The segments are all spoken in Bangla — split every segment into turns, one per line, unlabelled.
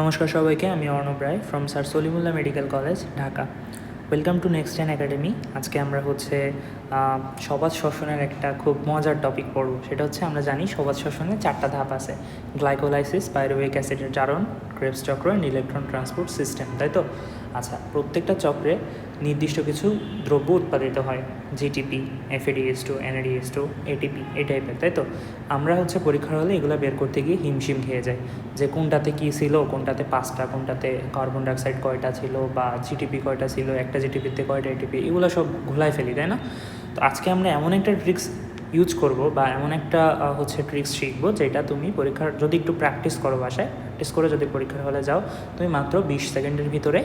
নমস্কার সবাইকে, আমি Arnab Roy from sir Salimullah medical college Dhaka. Welcome to next gen academy আজকে আমরা হচ্ছে সবাজ শ্বসনের একটা খুব মজার টপিক পড়ব। সেটা হচ্ছে, আমরা জানি সবাজ শ্বসনের চারটা ধাপ আছে। গ্লাইকোলাইসিস পাইরুভিক অ্যাসিডের জারণ ক্রেবস চক্র ইলেকট্রন ট্রান্সপোর্ট সিস্টেম তাই তো? আচ্ছা প্রত্যেকটা চক্রে নির্দিষ্ট কিছু দ্রব্য উৎপাদিত হয় GTP FADH two NADH two ATP এই টাইপের তাই তো? আমরা হচ্ছে পরীক্ষার হলে এগুলো বের করতে গিয়ে হিমশিম খেয়ে যাই, যে কোনটাতে কী ছিল, কোনটাতে পাঁচটা, কোনটাতে কার্বন ডাইঅক্সাইড কয়টা ছিল বা জিটিপি কয়টা ছিল, একটা জিটিপিতে কয়টা এটিপি এগুলো সব ঘোলায় ফেলি, তাই না? তো আজকে আমরা এমন একটা ট্রিক্স ইউজ করব বা এমন একটা হচ্ছে ট্রিক্স শিখব যেটা তুমি পরীক্ষার, যদি একটু প্র্যাকটিস করো বাসায় প্র্যাকটিস করে যদি পরীক্ষার হলে যাও, তুমি মাত্র বিশ সেকেন্ডের ভিতরে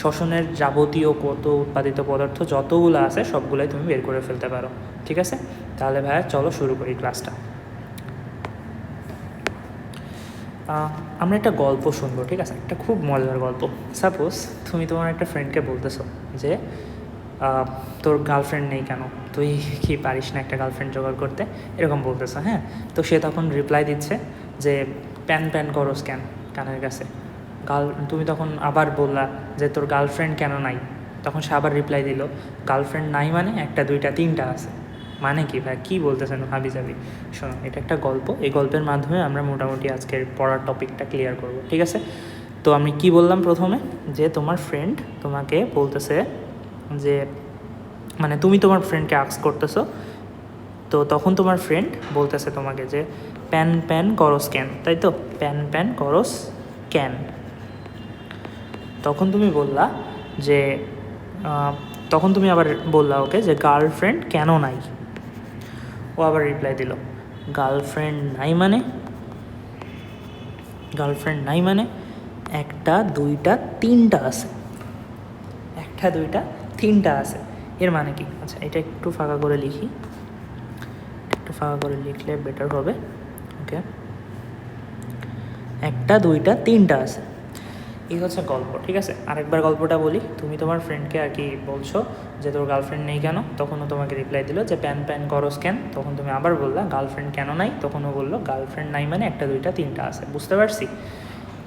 শ্বসনের যাবতীয় কত উৎপাদিত পদার্থ যতগুলো আছে সবগুলোই তুমি বের করে ফেলতে পারো, ঠিক আছে? তাহলে ভাইয়া চলো শুরু করি ক্লাসটা আমরা একটা গল্প শুনব, ঠিক আছে? একটা খুব মজার গল্প। সাপোজ তুমি তোমার একটা ফ্রেন্ডকে বলতেছো যে তোর গার্লফ্রেন্ড নেই কেন? তুই কি পারিস না একটা গার্লফ্রেন্ড জোগাড় করতে? এরকম বলতেছো হ্যাঁ? তো সে তখন রিপ্লাই দিচ্ছে যে, প্যান প্যান করো স্ক্যান কানের কাছে। গার্ল তুমি তখন আবার বললা যে, তোর গার্লফ্রেন্ড কেন নাই? তখন সে আবার রিপ্লাই দিল গার্লফ্রেন্ড নাই মানে একটা, দুইটা, তিনটা আছে। মানে কি ভাই, কী বলতেছেন হাবি যাবি শোনো, এটা একটা গল্প। এই গল্পের মাধ্যমে আমরা মোটামুটি আজকের পড়ার টপিকটা ক্লিয়ার করব, ঠিক আছে? তো আমি কি বললাম প্রথমে? যে, তোমার ফ্রেন্ড তোমাকে বলতেছে যে মানে তুমি তোমার ফ্রেন্ডকে আক্স করতেছো, তো তখন তোমার ফ্রেন্ড বলতেছে তোমাকে যে, প্যান প্যান করো ক্যান তাই তো? প্যান প্যান করস ক্যান তখন তুমি বললা যে তখন তুমি আবার বললা ওকে যে গার্লফ্রেন্ড কেন নাই? ও আবার রিপ্লাই দিল গার্লফ্রেন্ড নাই মানে? গার্লফ্রেন্ড নাই মানে একটা, দুইটা, তিনটা আছে। একটা, দুইটা তিনটা আছে। এর মানে কি? আচ্ছা এটা একটু ফাঁকা করে লিখি। একটু ফাঁকা করে লিখলে বেটার হবে। ওকে একটা, দুইটা, তিনটা আছে। এই হচ্ছে গল্প, ঠিক আছে? আরেকবার গল্পটা বলি। তুমি তোমার ফ্রেন্ডকে আর কি বলছো যে, তোর গার্লফ্রেন্ড নেই কেন? তখনও তোমাকে রিপ্লাই দিল যে, প্যান প্যান করো স্ক্যান তখন তুমি আবার বললা গার্লফ্রেন্ড কেন নাই? তখনও বলল গার্লফ্রেন্ড নাই মানে একটা, দুইটা, তিনটা আছে। বুঝতে পারছি?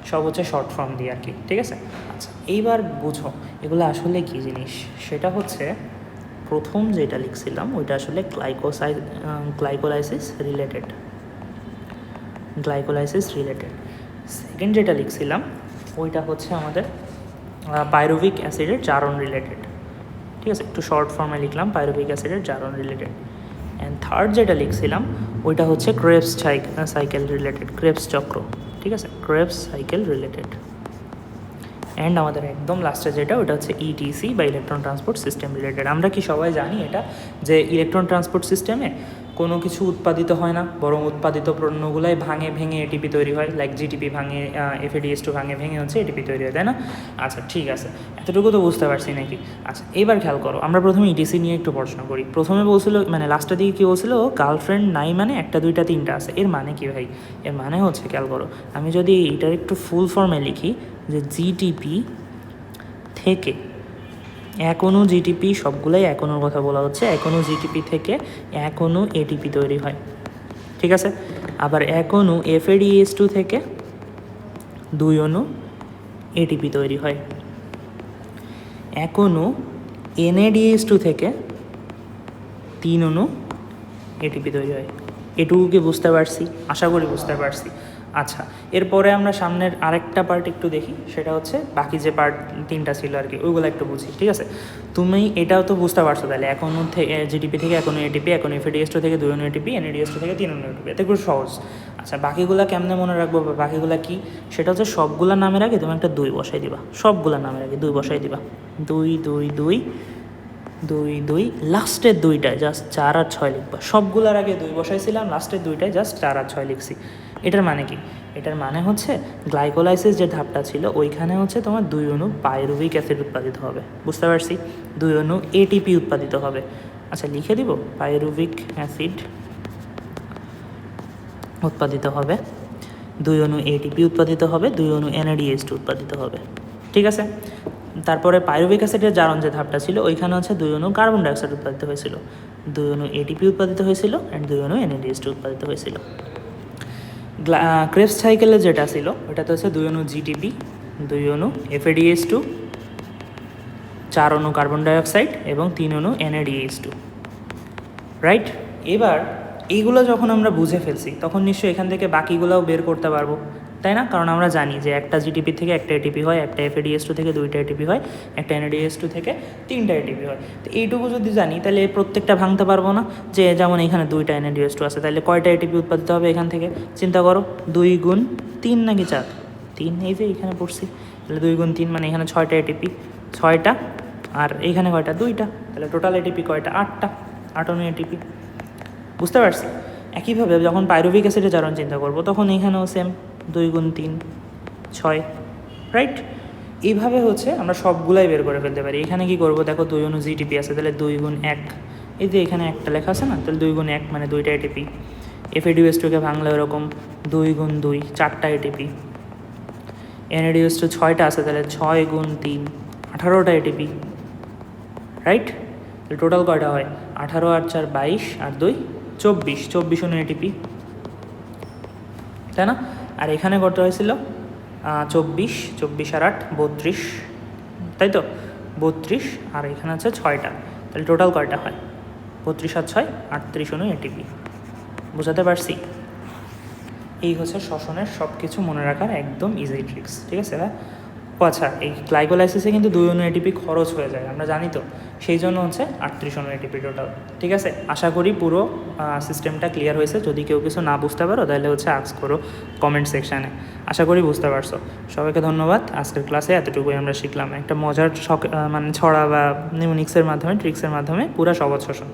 সব হচ্ছে শর্ট ফর্ম দিয়ে আর কি, ঠিক আছে? আচ্ছা এইবার বুঝো, এগুলো আসলে কী জিনিস? সেটা হচ্ছে প্রথম যেটা লিখছিলাম, ওইটা আসলে গ্লাইকোসাই glycolysis related glycolysis related second যেটা লিখছিলাম, ওইটা হচ্ছে আমাদের পাইরুভিক অ্যাসিডের জারণ রিলেটেড ঠিক আছে, একটু শর্ট ফর্মে লিখলাম পাইরুভিক অ্যাসিডের জারণ রিলেটেড অ্যান্ড থার্ড যেটা লিখছিলাম, ওইটা হচ্ছে ক্রেপস সাইকেল রিলেটেড ক্রেপস চক্র। ঠিক আছে ক্রেপস সাইকেল রিলেটেড অ্যান্ড আমাদের একদম লাস্টে যেটা, ওটা হচ্ছে ইটিসি বা ইলেকট্রন ট্রান্সপোর্ট সিস্টেম রিলেটেড আমরা কি সবাই জানি এটা? যে ইলেকট্রন ট্রান্সপোর্ট সিস্টেমে কোনো কিছু উৎপাদিত হয় না, বরং উৎপাদিত পণ্যগুলাই ভাঙে ভেঙে এটিপি তৈরি হয় লাইক জিটিপি ভাঙে এফএডিএস টু ভাঙে ভেঙে হচ্ছে এটিপি তৈরি হয়, তাই না? আচ্ছা ঠিক আছে। এতটুকু তো বুঝতে পারছি নাকি? আচ্ছা এবার খেয়াল করো, আমরা প্রথমে ইটিসি নিয়ে একটু পড়াশোনা করি। প্রথমে বলছিল মানে লাস্টের দিকে কী বলছিল গার্লফ্রেন্ড নাই মানে একটা, দুইটা, তিনটা আছে। এর মানে কি ভাই? এর মানে হচ্ছে, খেয়াল করো, আমি যদি এটার একটু ফুল ফর্মে লিখি যে জিটিপি থেকে অণু জিটিপি সবগুলোই অণুর কথা বলা হচ্ছে। এখনও জিটিপি থেকে এখনও এটিপি তৈরি হয়। ঠিক আছে? আবার অণু এফএডিএস টু থেকে দুই অণু এটিপি তৈরি হয়। অণু এনএডিএস টু থেকে তিন অণু এটিপি তৈরি হয়। এটুকু কি বুঝতে পারছি, আশা করি বুঝতে পারছি। আচ্ছা এরপরে আমরা সামনের আরেকটা পার্ট একটু দেখি, সেটা হচ্ছে বাকি যে পার্ট তিনটা ছিল আর কি, ওইগুলো একটু বুঝি, ঠিক আছে? তুমি এটাও তো বুঝতে পারছ তাহলে, এখন থেকে জিডিপি থেকে এখন এটিপি এখন এফএডিএস টু থেকে দুই এটিপি এনএডিএস টু থেকে তিন এটিপি এতে খুব সহজ। আচ্ছা বাকিগুলো কেমনে মনে রাখব, বা বাকিগুলো কি? সেটা হচ্ছে সবগুলা নামের আগে তুমি একটা দুই বসাই দিবা, সবগুলা নামের আগে দুই বসাই দিবা। দুই দুই দুই দুই দুই লাস্টের দুইটায় জাস্ট চার আর ছয় লিখবা। সবগুলোর আগে দুই বসাইছিলাম লাস্টের দুইটায় জাস্ট চার আর ছয় লিখছি। এটার মানে কি? এটার মানে হচ্ছে গ্লাইকোলাইসিস যে ধাপটা ছিল, ওইখানে হচ্ছে তোমার দুই অণু পাইরুভিক অ্যাসিড উৎপাদিত হবে। বুঝতে পারছি? দুই অণু এটিপি উৎপাদিত হবে। আচ্ছা লিখে দিব? পাইরুভিক অ্যাসিড উৎপাদিত হবে। দুই অণু এটিপি উৎপাদিত হবে, দুই অণু এনএডিএস উৎপাদিত হবে। ঠিক আছে? তারপরে পাইরুভিক অ্যাসিডের জারণ যে ধাপটা ছিল, ওইখানে হচ্ছে দুই অণু কার্বন ডাইঅক্সাইড উৎপাদিত হয়েছিল। দুই অণু এটিপি উৎপাদিত হয়েছিল অ্যান্ড দুই অণু এনএডিএস উৎপাদিত হয়েছিল। ক্রেপস সাইকেলে যেটা ছিল ওটা তো হচ্ছে দুই অনু জিটিপি দুই অনু এফএডিএস টু চার অনু কার্বন ডাইঅক্সাইড এবং তিন অনু এনএডিএস টু রাইট এবার, এইগুলো যখন আমরা বুঝে ফেলছি, তখন নিশ্চয়ই এখান থেকে বাকিগুলোও বের করতে পারব। তাই না? কারণ আমরা জানি যে একটা জিটিপি থেকে একটা এটিপি হয়, একটা এফএডিএস টু থেকে দুইটা এটিপি হয়, একটা এনএডিএস টু থেকে তিনটা এটিপি হয়। তো এইটুকু যদি জানি, তাহলে প্রত্যেকটা ভাঙতে পারব না। যে যেমন এখানে দুইটা এনএডিএস টু আছে, তাহলে কয়টা এটিপি উৎপাদিত হবে এখান থেকে? চিন্তা করো, দুই গুণ তিন নাকি চার? তিন, এই যে এখানে পড়ছি। তাহলে দুই গুণ তিন মানে এখানে ছয়টা এটিপি ছয়টা আর এইখানে কয়টা? দুইটা। তাহলে টোটাল এটিপি কয়টা? আটটা। আটানো এটিপি বুঝতে পারছি? একইভাবে যখন পাইরুভিক অ্যাসিডে জারণ চিন্তা করব, তখন এখানেও সেম দুই গুণ তিন, ছয় রাইট এইভাবে হচ্ছে আমরা সবগুলাই বের করে ফেলতে পারি। এখানে কি করব? দেখো দুই অনু জিটিপি আছে, তাহলে দুই গুণ এক। এই যে এখানে একটা লেখা আছে না, তাহলে দুই গুণ এক মানে দুইটা এটিপি। এফএডিএস টুকে ভাঙলে ওরকম দুই গুণ দুই, চারটা এটিপি। এনএডিএস টু ছয়টা আছে, তাহলে ছয় গুণ তিন, আঠারোটা এটিপি রাইট তাহলে টোটাল কয়টা হয়? আঠারো আর চার, বাইশ আর দুই, চব্বিশ। চব্বিশ অনু এটিপি, তাই না? আর এখানে কত হয়েছিল? চব্বিশ চব্বিশ আর আট, বত্রিশ। তাই তো? বত্রিশ, আর এখানে আছে ছয়টা। তাহলে টোটাল কয়টা হয়? বত্রিশ আর ছয়, আটত্রিশ অনু এটিপি বোঝাতে পারছি? এই হচ্ছে শ্বসনের সব কিছু মনে রাখার একদম ইজি ট্রিক্স ঠিক আছে ও আচ্ছা এই গ্লাইকোলাইসিসে কিন্তু দুই অনু এটিপি খরচ হয়ে যায়, আমরা জানি তো। সেই জন্য হচ্ছে আটত্রিশ অনু এটিপি টোটাল ঠিক আছে? আশা করি পুরো সিস্টেমটা ক্লিয়ার হয়েছে। যদি কেউ কিছু না বুঝতে পারো, তাহলে হচ্ছে আক্স করো কমেন্ট সেকশানে আশা করি বুঝতে পারছ। সবাইকে ধন্যবাদ। আজকের ক্লাসে এতটুকুই আমরা শিখলাম। একটা মজার মানে ছড়া বা নিউনিক্সের মাধ্যমে ট্রিক্সের মাধ্যমে পুরো সবজ শোষণ